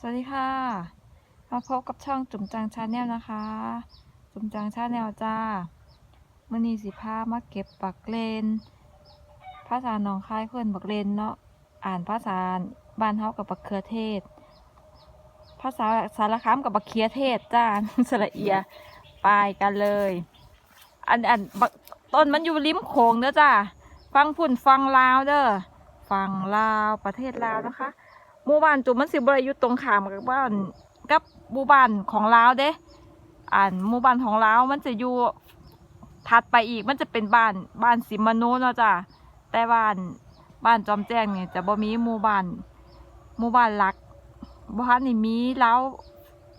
สวัสดีค่ะ มาพบกับช่องจุ๋มจังชาแนลนะคะ จุ๋มจังชาแนลจ้ามื่อนี้สิพามาเก็บปักเลน ภาษาหนองคายเพื่อนปักเลนเนาะ อ่านภาษาบ้านเฮากับปักเขือเทศ ภาษาสารคามกับปักเคียเทศจ้าสระเอียไปกันเลย อันอันบักต้นมันอยู่ริมโขงเด้อจ้าฟังพุ่นฟังลาวเด้อ ฟังลาวประเทศลาวนะคะ หมู่บ้านจุมันสิบริยุทธ์ตรงขามกับบ้านกับหมู่บ้านของลาวเด้อ่านหมู่บ้านของลาวมันจะอยู่ถัดไปอีกมันจะเป็นบ้านบ้านสิมโนเนาะจ้ะแต่บ้านบ้านจอมแจ้งเนี่ยจะบ่มีหมู่บ้านหมู่บ้านหลักบ้านนี่มีแล้ว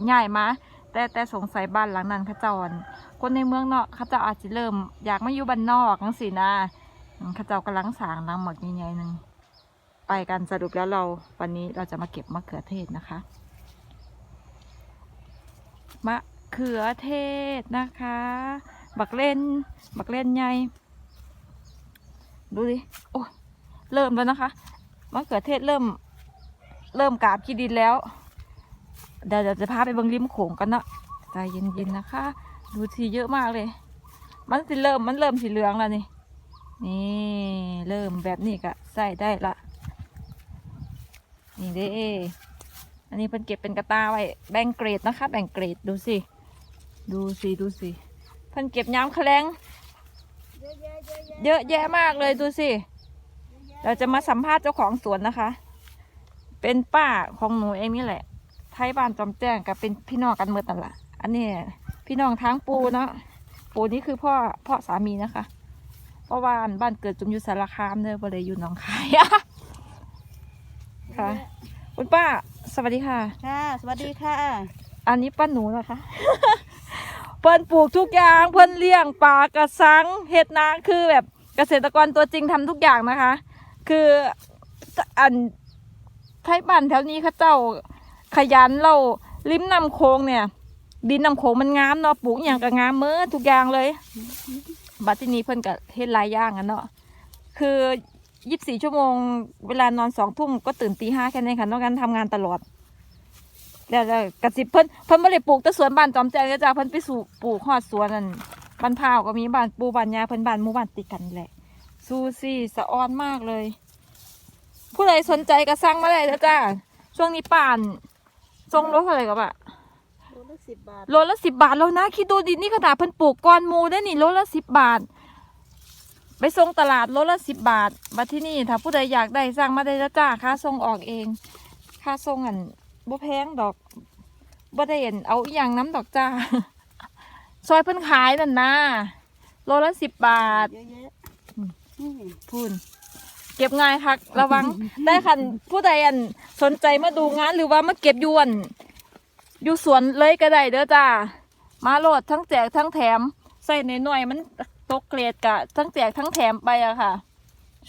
ใหญ่มาแต่แต่สงสัยบ้านหลังนั้นเขาจ้าอั่นคนในเมืองเนาะเขาจ้าอาจจะเริ่ม อยากมาอยู่บ้านนอกจังสินะเขาเจ้ากำลังสางหลังหมักใหญ่ๆหนึ่ง ไปกันสรุปแล้วเราวันนี้เราจะมาเก็บมะเขือเทศนะคะ มะเขือเทศนะคะ บักเล่น บักเล่นใหญ่ดูดิ โอ้เริ่มแล้วนะคะ มะเขือเทศเริ่ม เริ่มกราบขี้ดินแล้ว เดี๋ยวจะพาไปบิ่งริมโขงกันนะใจเย็นๆนะคะ ดูทีเยอะมากเลย มันสิเริ่ม มันเริ่มสีเหลืองแล้วนี่ นี่ เริ่มแบบนี้ก็ใส่ได้ละ นี่เด้อันนี้เพิ่นเก็บเป็นกระตาไว้แบ่งเกรดนะคะ แบ่งเกรดดูสิ ดูสิดูสิเพิ่นเก็บย้ำแคลงเยอะแยะมากเลยดูสิ เราจะมาสัมภาษณ์เจ้าของสวนนะคะ เป็นป้าของหนูเองนี่แหละ ไทยบ้านจอมแจ้งกับเป็นพี่น้องกันเมื่อนั่นละอันนี้พี่น้องทางปูเนาะ ปูนี่คือพ่อพ่อสามีนะคะ เพราะว่าบ้านเกิดจุมอยู่สารคามเด้อบ่เลยอยู่หนองคาย ค่ะคุณป้า สวัสดีค่ะ ค่ะ สวัสดีค่ะ อันนี้ป้าหนูนะคะ เพิ่นปลูกทุกอย่างเพิ่นเลี้ยงปลากระสังเห็ดนาคือแบบเกษตรกรตัวจริงทำทุกอย่างนะคะ คืออันไทยบ้านแถวนี้เขาเจ้าขยันเราริมนำโค้งเนี่ย ดินนำโค้งมันงามเนาะปลูกอหย่างก็งามเมื่อทุกอย่างเลย บัดที่นี้เพิ่นก็เฮ็ดหลายอย่างอะเนาะคือ ยี่สิบสี่ชั่วโมง เวลานอนสองทุ่มก็ตื่นตีห้าแค่นี้ค่ะนอกนั้นทำงานตลอด แล้วแล้วกระสิบเพิ่นเพิ่นไม่ได้ปลูกแต่สวนบ้านจอมแจงเด้อจ้าเพิ่นไปสู่ปลูกฮอดสวนนั่นบ้านพร้าวก็มีบ้านปูบ้านยาเพิ่นบ้านหมู่บ้านติดกันนี่แหละซูซี่สะออนมากเลย ผู้ใดสนใจก็สั่งมาได้เด้อจ้าช่วงนี้ป่านทรงรถเท่าไหร่กับอะโลละสิบบาทโลละสิบบาทแล้วนะคิดดูดินี่ขนาดเพิ่นปลูกก้อนหมูได้นี่โลละสิบบาท ไปส่งตลาดโลละสิบบาทมาที่นี่ถ้าผู้ใดอยากได้สั่งมาได้ล้วจ้าค่าส่งออกเอง ค่าส่งอันบ่แพงดอกบ่ได้เห็นเอาอย่างน้ำดอกจ้า ซอยเพิ่นขายนั่นนะโลละสิบบาทเยอะแยะนี่พูนเก็บง่ายคักระวัง ได้คันผู้ใดอันสนใจมาดูงานหรือว่ามาเก็บยวน อยู่สวนเลยก็ได้เด้อจ้า มาโหลดทั้งแจกทั้งแถม ใส่ในหน่วยๆมัน ตกเกรดกะ ทั้งแจกทั้งแถมไปอะค่ะ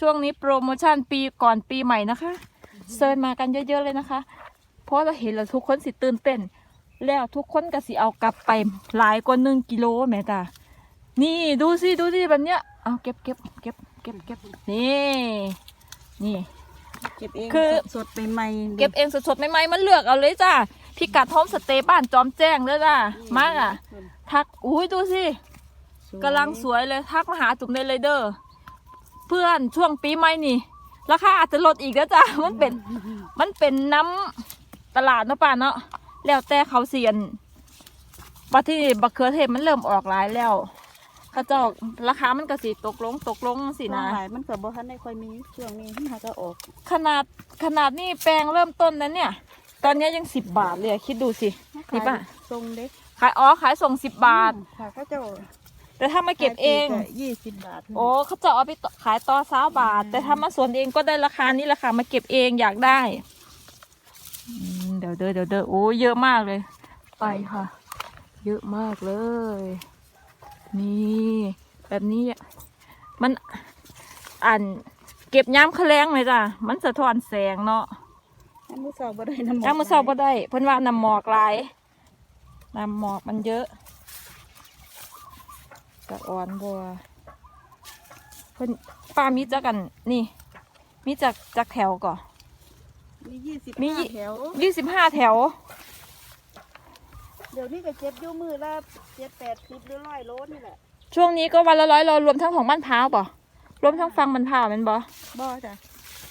ช่วงนี้โปรโมชั่นปีก่อนปีใหม่นะคะเซิร์นมากันเยอะๆเลยนะคะ เพราะเราเห็นแล้วทุกคนสิตื่นเต้น แล้วทุกคนก็สิเอากลับไปหลายกว่าหนึ่งกิโลแม่จ้านี่ดูสิดูสิแบบเนี้ยเอาเก็บเก็บเก็บเก็บเก็บนี่นี่ เก็บเองคือสดใหม่ๆเก็บเองสดๆใหม่ๆมันเลือกเอาเลยจ้าพิกัดโฮมสเตย์บ้านจอมแจ้งเลยจ้ามากอะ ทักอุ้ยดูสิ วยกำลังสวยเลยทักมาหาจุ่มได้เลยเด้อเพื่อนช่วงปีใหม่นี่ ราคาอาจจะลดอีกนะจ้ามันเป็น มันเป็นน้ำตลาดเนาะป่าเนาะแล้วแต่เขาเสียนบัดที่บักเขือเทศมันเริ่มออกหลายแล้วเขาเจ้าราคามันก็สิตกลงตกลงสิช่วงนะหลายมันก็บ่ทันได้ค่อยมีช่วงนี้มันหาก็ออก ขนาดขนาดนี้แปลงเริ่มต้นนั้นเนี่ย ตอนนี้ยังสิบบาทเลยอะคิดดูสินี่ป่ะทรงเด็กขายอ๋อขายส่งสิบบาทค่ะเขาเจ้า แต่ถ้ามาเก็บเองยี่สิบบาท โอ้เขาจะเอาไปต่อขายต่อสาบาท แต่ถ้ามาสวนเองก็ได้ราคานี้ราคามาเก็บเองอยากได้อืมเดี๋ยวเด้อเดี๋ยวเด้อโอ้เยอะมากเลย ไปค่ะ เยอะมากเลย นี่แบบนี้อะมันอันเก็บย้ำแคลงเลยจ้ะมันสะท้อนแสงเนาะน้ำมือสอบบ่ได้น้ำหมอกย้ำมือเศร้าบ่ได้เพิ่นว่าน้ำหมอกหลายน้ำหมอกมันเยอะ กระอ่อนบัวเพิ่นป้ามีจักกันนี่ มีจากจากแถวก่อนมียี่สิบมี ห้าแถว ยี่สิบห้าแถว เดี๋ยวนี้ก็เจ็บอยู่มือละเจ็ดแปดสิบหรือร้อยโลนี่แหละช่วงนี้ก็วันละร้อยโลรวมทั้งของบ้านพร้าวป่ะรวมทั้งฟังบ้านพร้าวแมันบ่บ่จ้ะ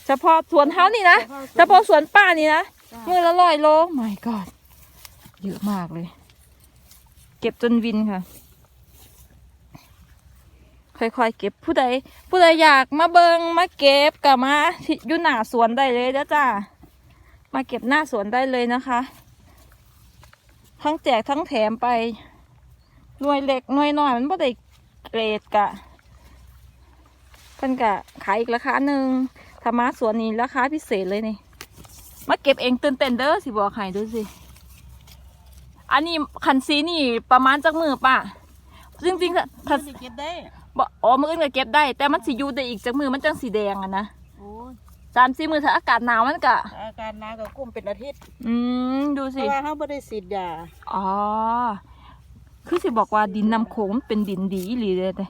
เฉพาะสวนเท้านี่นะเฉพาะสวนป้านี่นะจ้ะมือละร้อยโลไม่กอดเยอะมากเลย เก็บจนวินค่ะ ค่อยๆเก็บผู้ใดผู้ใดอยากมาเบิงมาเก็บกับมาอยู่หน้าสวนได้เลยนะจ้ามาเก็บหน้าสวนได้เลยนะคะ ทั้งแจกทั้งแถมไปหน่วยเล็กหน่วยน้อยมันบ่ได้เกรดกะเพิ่นกะขายอีกราคาหนึ่งถ้ามาสวนนี้ราคาพิเศษเลยนี่มาเก็บเองตื่นเต้นเด้อสิบอกให้ดูสิอันนี้คันซีนี่ประมาณจักมือป่ะจริงๆค่ะคันเก็บได้ บ่อ๋อมืออื่นก็เก็บได้ แต่มันสิอยู่ได้อีกจักมือมันจังสีแดงอะนะโอ้ยสามสี่มือถ้าอากาศหนาวมันกะอาการหนาก็กุ้มเป็นอาทิตย์อืมดูเพสิ ราะว่าเขาไม่ได้ฉีดยาอ๋อ คือสิบอกว่าดินนำโขงมันเป็นดินดีอีหรือเลยเด้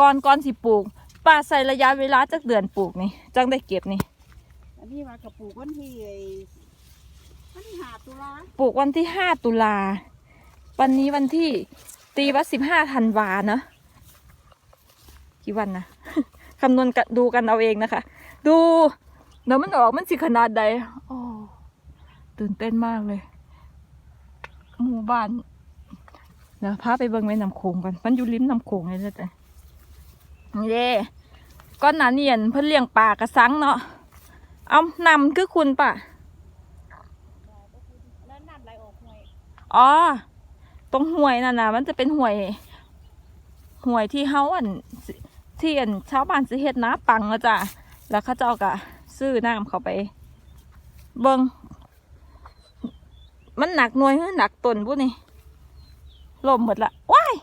ก่อนก่อนสิปลูกป้าใส่ระยะเวลาจักเดือนปลูกนี่ จังได้เก็บนี่ อันนี้มากระปุกวันที่ไอ้วันที่หาตุลาปลูกวันที่ห้าตุลา วันนี้วันที่ตีว่าสิบห้าธันวาเนอะ กี่วันนะคำนวณกันดูกันเอาเองนะคะ ดูเดี๋ยวมันออกมันสิขนาดใดโอ้ตื่นเต้นมากเลยหมู่บ้านเดี๋ยวพาไปเบิ่งแม่น้ำโขงกันมันอยู่ริมน้ำโขงเลยนะจ๊ะนี่เด้ก้อนหนาเนียนเพิ่นเลี้ยงปลากระสังเนาะเอานำคือคุณป่ะแล้วน้ำไหลออกห้วยอ๋อ ตรงห่วยนั่นนะมันจะเป็นห่วยห่วยที่เฮาอัน สิที่อันชาวบ้านสิเฮ็ดน้าปังอะจ้ะแล้วเขาเจ้าก็ซื้อน้ำเขาไป เบิงมันหนักหน่วยหรือหนักตนบุนี่ลมหมดละว้าย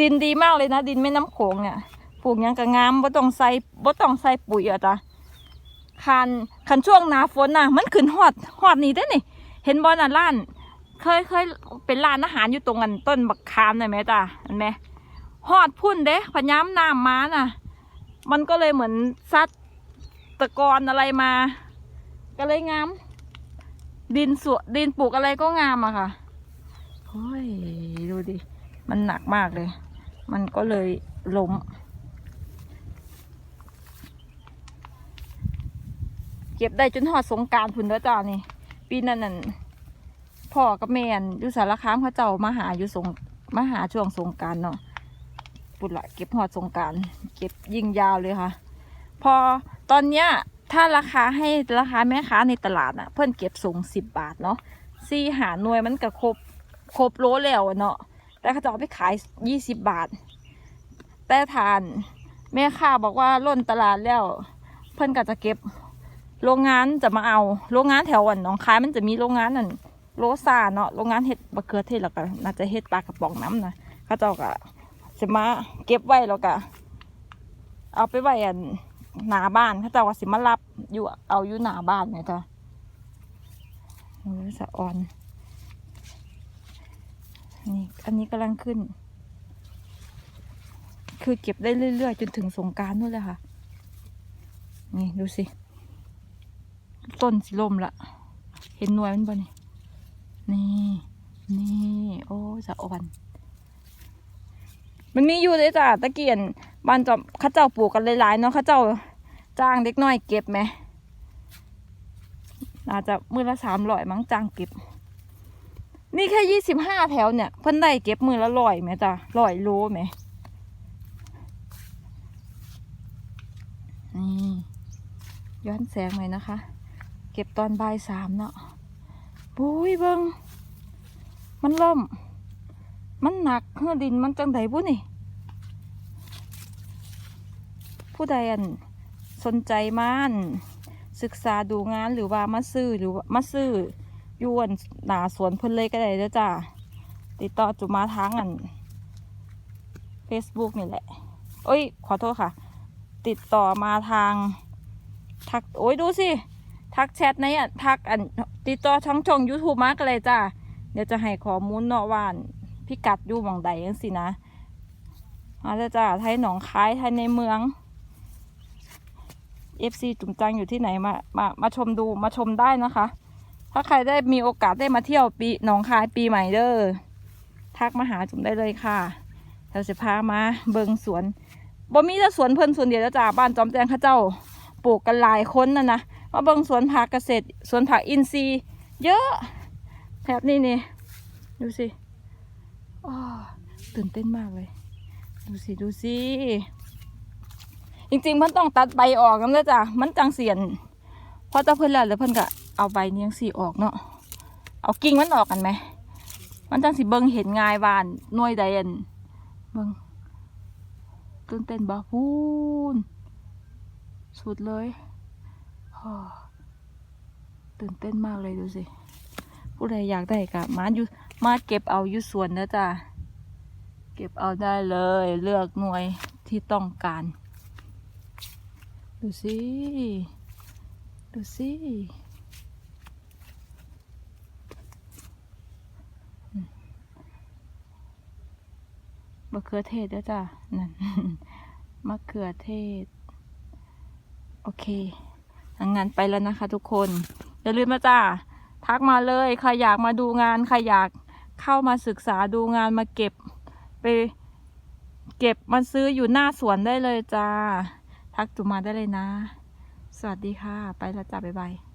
ดินดีมากเลยนะ ดินแม่น้ำโขงเนี่ยปลูกยังก็งามบ่ต้องใส่บ่ต้องใส่ปุ๋ยอะจ้ะคันคันช่วงหนาฝนน่ะ มันขึ้นฮอดฮอดนี่ได้นี่ เห็นบอลน่ะร้าน เคยเคยเป็นร้านอาหารอยู่ตรงกันต้นบักขามน่ะแม่จ้ะเห็นไหม ฮอดพุ่นเด้พะย้ำน้ำมาน่ะ มันก็เลยเหมือนซัดตะกอนอะไรมา ก็เลยงาม ดินสวดินปลูกอะไรก็งามอะค่ะเฮ้ยดูดิ มันหนักมากเลย มันก็เลยล้ม เก็บได้จนหอดสงการพุ่นแล้วจ้านี่ ปีนั้นนั่นพ่อกับแม่นอยู่สารคามเขาเจ้ามาหาอยู่สงมาหาช่วงสงการเนาะ ปุดละเก็บหอดสงการเก็บยิงยาวเลยค่ะ พอตอนเนี้ยถ้าราคาให้ราคาแม่ค้าในตลาดน่ะ เพิ่อนเก็บสูงสิบบาทเนาะซี่หาหน่วยมันก็ครบครบโลแล้วเนาะแต่เขาจะเอาไปขายยี่สิบบาท แต่ทานแม่ค้าบอกว่าล้นตลาดแล้ว เพิ่อนก็จะเก็บโรงงานจะมาเอาโรงงานแถวอันหนองคายมันจะมีโรงงานนั่นโลซาเนาะโรงงานเห็ดบะเขือเทศแล้วก็น่าจะเห็ดปลากระป๋องน้ำนะเขาจ้าก็ จะมาเก็บไว้แล้วก็เอาไปไว้อันหน้าบ้านเขาเจ้าก็สิมารับอยู่เอาอยู่หน้าบ้านเนี่ยจ้ะโอ้ยสะออนนี่อันนี้กำลังขึ้น คือเก็บได้เรื่อยๆ จนถึงสงการนู่นเลยค่ะ นี่ดูสิ ต้นสิลมละ เห็นหน่วยมันบ่นี่ นี่ นี่ โอ้สะอ่อน มันมีอยู่เลยจ้ะตะเกียนบ้านจอมข้าเจ้าปลูกกันหลายๆเนาะข้าเจ้าจ้างเด็กน้อยเก็บไหมอาจจะมือละสามร้อยมั้งจ้างเก็บ นี่แค่ยี่สิบห้าแถวเนี่ยเพิ่นได้เก็บมือละร้อยไหมจ้ะร้อยโลไหมนี่ย้อนแสงหน่อยนะคะ เก็บตอนบ่ายสามเนาะปุ้ยเบิงมันล่ม มันหนักเฮือดินมันจังใดบุนี่ ผู้ใดอันสนใจมานศึกษาดูงานหรือว่ามาซื้อหรือว่ามาซื้ออยวนหนาสวนเพิ่นเลยก็ได้เด้อจ้าติดต่อจุมาทางอัน Facebook นี่แหละเอ้ย ขอโทษค่ะ ติดต่อมาทาง ทัก โอ้ย ดูสิ ทักแชทในอะทักอัน ติดต่อช่องช่องยูทูบมากันเลยจ้าเดี๋ยวจะให้ข้อมูลเนาะว่าอัน พิกัดอยู่หมองใดจังสินะมาแล้วจ้าไทยหนองคายไทยในเมือง FC จุ๋มจังอยู่ที่ไหนมามามาชมดูมาชมได้นะคะ ถ้าใครได้มีโอกาสได้มาเที่ยวปีหนองคายปีใหม่เด้อทักมาหาจุมได้เลยค่ะเราจะพามาเบิงสวนบ่มีแต่สวนเพิ่นสวนเดียวแล้วจ้าบ้านจอมแจงข้าเจ้าปลูกกันหลายคนนะนะมาเบิงสวนผักเกษตรสวนผักอินทรีย์ เยอะแถบนี้นี่ดูสิ อ้อตื่นเต้นมากเลย ดูสิ ดูสิ จริงๆเพิ่นต้องตัดใบออกกันเลยจ้ะ มันจังเสียนพอจะเพิ่นแล้วแล้วเพิ่นก็เอาใบนี้ยังสีออกเนาะ เอากิ่งมันออกกันไหม มันจังสิเบิ่งเห็นง่ายบานหน่วยใดอันเบิ่งตื่นเต้นบ่พูนสุดเลยตื่นเต้นมากเลยดูสิ ผู้ใดอยากได้ก็มาอยู่มาเก็บเอาอยู่สวนนะจ้ะเก็บเอาได้เลย เลือกหน่วยที่ต้องการ ดูสิดูสิมะเขือเทศด้วยจ้ะนั่นมะเขือเทศ โอเคทางงานไปแล้วนะคะทุกคน อย่าลืมนะจ้า ทักมาเลยใครอยากมาดูงานใครอยากเข้ามาศึกษาดูงานมาเก็บไป เก็บมาซื้ออยู่หน้าสวนได้เลยจ้า ทักจุมาได้เลยนะ สวัสดีค่ะ ไปแล้วจ้าบ๊ายบาย